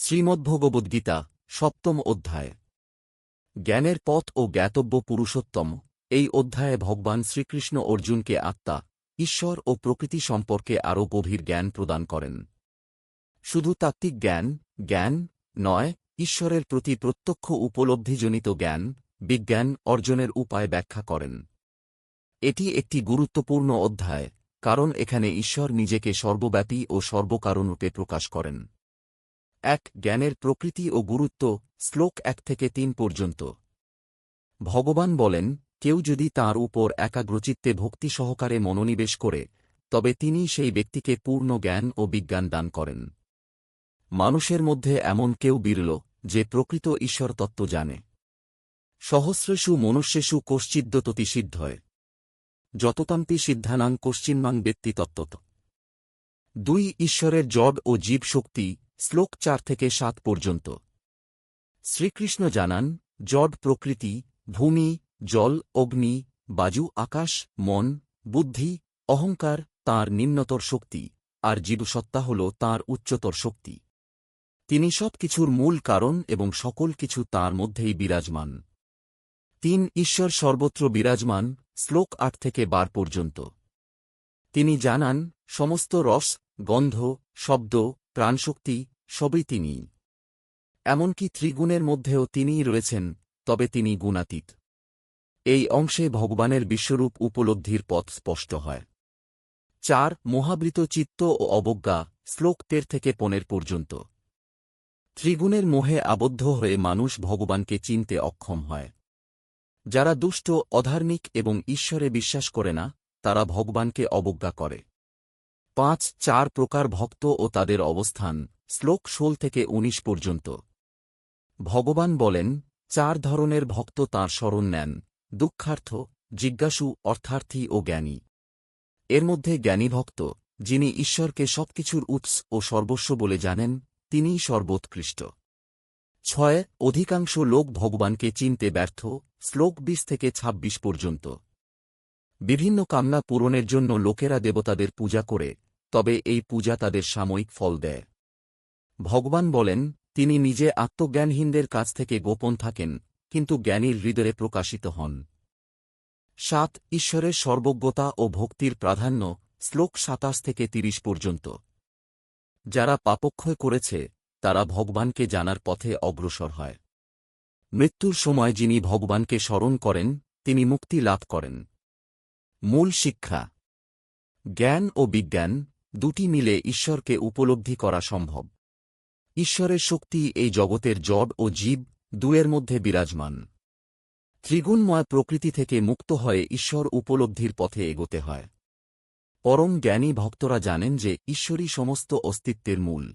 শ্রীমদ্ভগবদ্গীতা, সপ্তম অধ্যায়। জ্ঞানের পথ ও জ্ঞাতব্য পুরুষোত্তম। এই অধ্যায়ে ভগবান শ্রীকৃষ্ণ অর্জুনকে আত্মা, ঈশ্বর ও প্রকৃতি সম্পর্কে আরও গভীর জ্ঞান প্রদান করেন। শুধু তাত্ত্বিক জ্ঞান জ্ঞান নয়, ঈশ্বরের প্রতি প্রত্যক্ষ উপলব্ধিজনিত জ্ঞান, বিজ্ঞান অর্জনের উপায় ব্যাখ্যা করেন। এটি একটি গুরুত্বপূর্ণ অধ্যায়, কারণ এখানে ঈশ্বর নিজেকে সর্বব্যাপী ও সর্বকারণরূপে প্রকাশ করেন। এক জ্ঞানের প্রকৃতি ও গুরুত্ব, শ্লোক এক থেকে তিন পর্যন্ত। ভগবান বলেন, কেউ যদি তার উপর একাগ্রচিত্তে ভক্তি সহকারে মনোনিবেশ করে, তবে তিনি সেই ব্যক্তিকে পূর্ণ জ্ঞান ও বিজ্ঞান দান করেন। মানুষের মধ্যে এমন কেউ বিরল, যে প্রকৃত ঈশ্বর তত্ত্ব জানে। সহস্রেষু মনুষ্যেষু কশ্চিদ্যততি সিদ্ধয়। যততান্তি সিদ্ধানাং কশ্চিন্মাং ব্যক্তি তত্ত্বত দুই ঈশ্বরের জড ও জীব শক্তি শ্লোক চার থেকে সাত পর্যন্ত। শ্রীকৃষ্ণ জানান, জড প্রকৃতি, ভূমি, জল, অগ্নি বাজু আকাশ, মন, বুদ্ধি, অহংকার, তাঁর নিম্নতর শক্তি, আর জীবসত্তা হল তাঁর উচ্চতর শক্তি। তিনি সব কিছুর মূল কারণ এবং সকল কিছু তাঁর মধ্যেই বিরাজমান। তিন, ঈশ্বর সর্বত্র বিরাজমান, শ্লোক আট থেকে বার পর্যন্ত। তিনি জানান, সমস্ত রস, গন্ধ, শব্দ প্রাণশক্তি, সবই তিনি এমনকি ত্রিগুণের মধ্যেও তিনিই রয়েছেন, তবে তিনি গুণাতীত। এই অংশে ভগবানের বিশ্বরূপ উপলব্ধির পথ স্পষ্ট হয়। চার, মহাবৃত চিত্ত ও অবজ্ঞা, শ্লোক তের থেকে পনেরো পর্যন্ত। ত্রিগুণের মোহে আবদ্ধ হয়ে মানুষ ভগবানকে চিনতে অক্ষম হয়। যারা দুষ্ট, অধার্মিক এবং ঈশ্বরে বিশ্বাস করে না, তারা ভগবানকে অবজ্ঞা করে। পাঁচ চার প্রকার ভক্ত ও তাদের অবস্থান, শ্লোক ষোল থেকে ১৯ পর্যন্ত। ভগবান বলেন, চার ধরনের ভক্ত তাঁর স্মরণ নেন, দুঃখার্থ, জিজ্ঞাসু, অর্থার্থী ও জ্ঞানী। এর মধ্যে জ্ঞানী ভক্ত, যিনি ঈশ্বরকে সবকিছুর উৎস ও সর্বস্ব বলে জানেন, তিনিই সর্বোৎকৃষ্ট। ছয়, অধিকাংশ লোক ভগবানকে চিনতে ব্যর্থ, শ্লোক বিশ থেকে ২৬ পর্যন্ত। বিভিন্ন কামনা পূরণের জন্য লোকেরা দেবতাদের পূজা করে, তবে এই পূজা তাদের সাময়িক ফল দেয়। ভগবান বলেন, তিনি নিজে আত্মজ্ঞানহীনদের কাছ থেকে গোপন থাকেন, কিন্তু জ্ঞানীর হৃদয়ে প্রকাশিত হন। সাত, ঈশ্বরের সর্বজ্ঞতা ও ভক্তির প্রাধান্য, শ্লোক সাতাশ থেকে তিরিশ পর্যন্ত। যারা পাপক্ষয় করেছে, তারা ভগবানকে জানার পথে অগ্রসর হয়। মৃত্যুর সময় যিনি ভগবানকে স্মরণ করেন, তিনি মুক্তি লাভ করেন। মূল শিক্ষা। জ্ঞান ও বিজ্ঞান দুটি মিলে ঈশ্বরকে উপলব্ধি করা সম্ভব। ঈশ্বরের শক্তি এই জগতের জড ও জীব দুয়ের মধ্যে বিরাজমান। ত্রিগুণময় প্রকৃতি থেকে মুক্ত হয়ে ঈশ্বর উপলব্ধির পথে এগোতে হয়। পরম জ্ঞানী ভক্তরা জানেন যে ঈশ্বরই সমস্ত অস্তিত্বের মূল।